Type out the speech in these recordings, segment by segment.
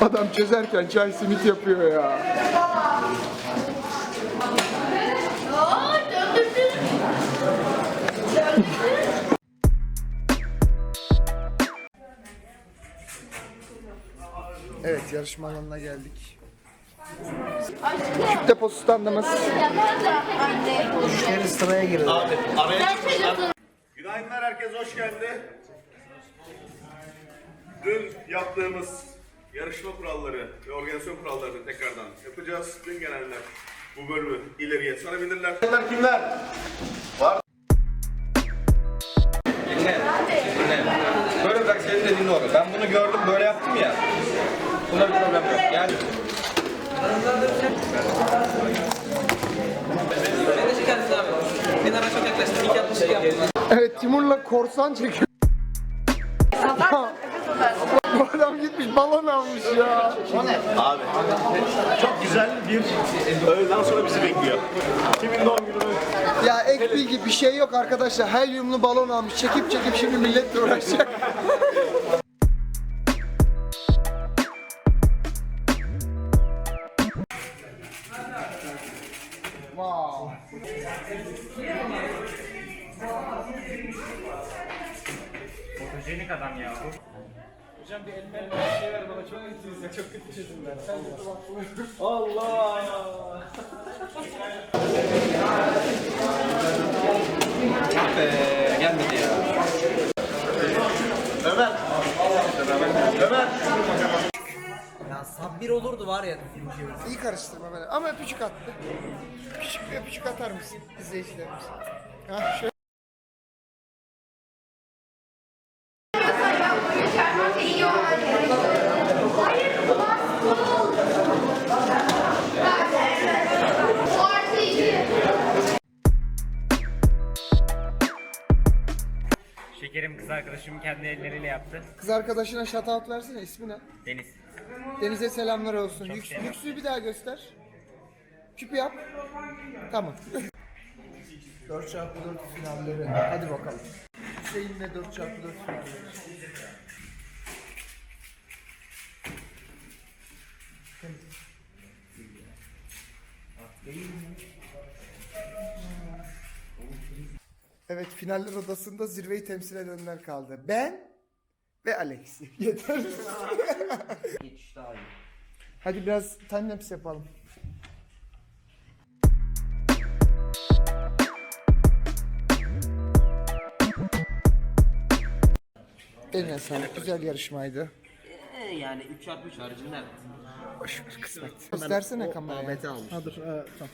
Adam çözerken çay simit yapıyor ya. Evet yarışma alanına geldik. Küp deposu standımız. Müşteri sıraya girdi. Günaydınlar herkes hoş geldi. Dün yaptığımız yarışma kuralları ve organizasyon kurallarını tekrardan yapacağız. Dün gelenler bu bölümü ileriye sarabilirler. Kimler kimler? Var. Böyle bak senin dediğin doğru. Ben bunu gördüm böyle yaptım ya. Buna bir problem yok. Yani. Evet Timur'la korsan çekiyor. Ya, adam balon almış ya. Abi çok güzel bir öğleden sonra bizi bekliyor. Kimin doğum günü? Ya ek bilgi bir şey yok arkadaşlar. Helyumlu balon almış. Çekip çekip şimdi milletle uğraşacak. wow. Be, gelmedi ya. Ömer. Ömer. Ya sabbir olurdu var ya. İyi karıştırma böyle. Ama öpücük attı. Küçük bir öpücük atar mısın izleyicilerimize? Ha, şöyle. Şekerim kız arkadaşım kendi elleriyle yaptı. Kız arkadaşına shout versene ismi ne? Deniz. Denize selamlar olsun. Lüks, lüksü bir daha göster. Küpü yap. Tamam. 4 çarpı 4 finalleri. Hadi bakalım. Hüseyin'le 4 çarpı 4 finalleri. Evet finaller odasında zirveyi temsil edenler kaldı. Ben ve Alex. Yeter. Geçiş daha iyi. Hadi biraz timelapse yapalım. Eline sağlık. Güzel yarışmaydı. Ee, yani 3 çarpı 3 haricinde. Boş ver kısmet. Göstersene kameraya. Ahmet'i almış. Ha dur. e, tamam.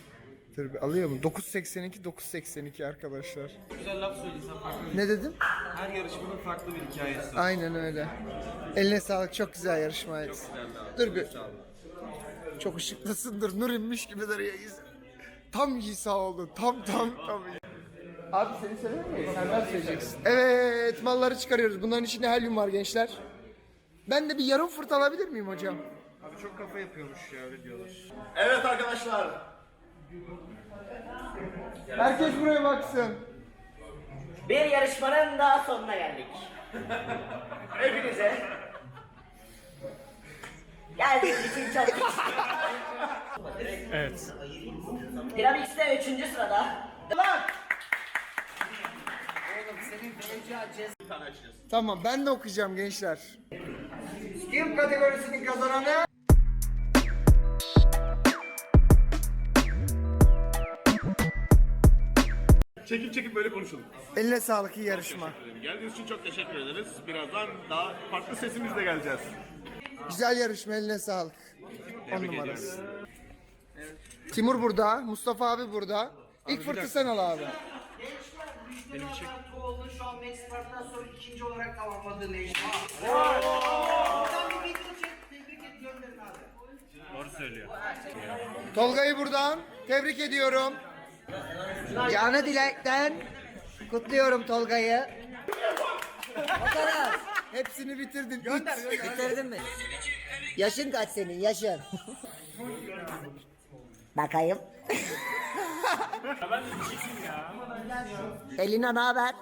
Alıyor mu? 982 982 arkadaşlar. Güzel laf söylesen farklı. Ne dedim? Her yarışmanın farklı bir hikayesi. Aynen öyle. Eline sağlık. Çok güzel yarışmaydı. Dur bir. Çok ışıklısındır. Nur inmiş gibidir ya. Tam iyi sağ olun. Tam tam tam. Abi seni seviyor muyum? Sen ben söyleyeceksin. Evet malları çıkarıyoruz. Bunların içinde helyum var gençler. Ben de bir yarım fırt alabilir miyim hocam? Abi çok kafa yapıyormuş ya öyle diyorlar. Evet arkadaşlar. Herkes buraya baksın. Bir yarışmanın daha sonuna geldik. Hepinize geldiğiniz için çok Evet. Piramix'te üçüncü sırada. Lan! Tamam ben de okuyacağım gençler. Kim kategorisinin kazananı? Çekip çekip böyle konuşalım. Eline sağlık iyi yarışma. Geldiğiniz için çok teşekkür ederiz. Birazdan daha farklı sesimizle geleceğiz. Güzel yarışma eline sağlık. On numarası. Timur burada, Mustafa abi burada. İlk fırtı sen al abi. Tuğol'un şu an Max Park'tan sonra ikinci olarak tamamladığı Necma. Doğru söylüyor. Tolga'yı buradan tebrik ediyorum. Canı dilekten kutluyorum Tolga'yı. Kadar. Hepsini bitirdin. Bitirdin mi? Yaşın kaç senin yaşın? Bakayım. Elina ne haber?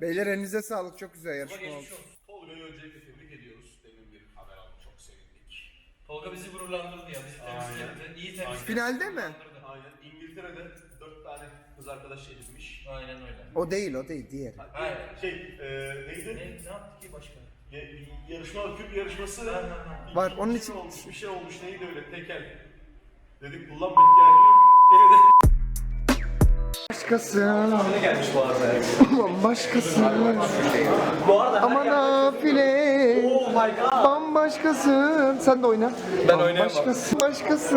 Beyler elinize sağlık. Çok güzel yarışma oldu. Tolga'yı öncelikle Tolga bizi gururlandırdı ya. Bizi temsil etti. İyi temsil etti. Finalde mi? Aynen. İngiltere'de dört tane kız arkadaş edinmiş. Aynen öyle. O değil o değil diğer. Hayır. Şey, e, neydi? Ne, ne yaptı ki başka? Ya- bir yarışma, Küp yarışması. Var, onun İkinci için- olmuş, bir şey olmuş. Neydi öyle? Tekel. Dedik kullanma ihtiyacı yok. Gene de Başkası. Ne gelmiş bu arada ya? Başkası. Bu arada Aman afile. Bambaşkasın. Sen de oyna. Ben oynayamam. Başkası. Başkası.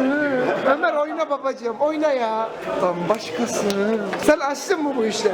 Ömer oyna babacığım. Oyna ya. Bambaşkasın. Sen açtın mı bu işleri?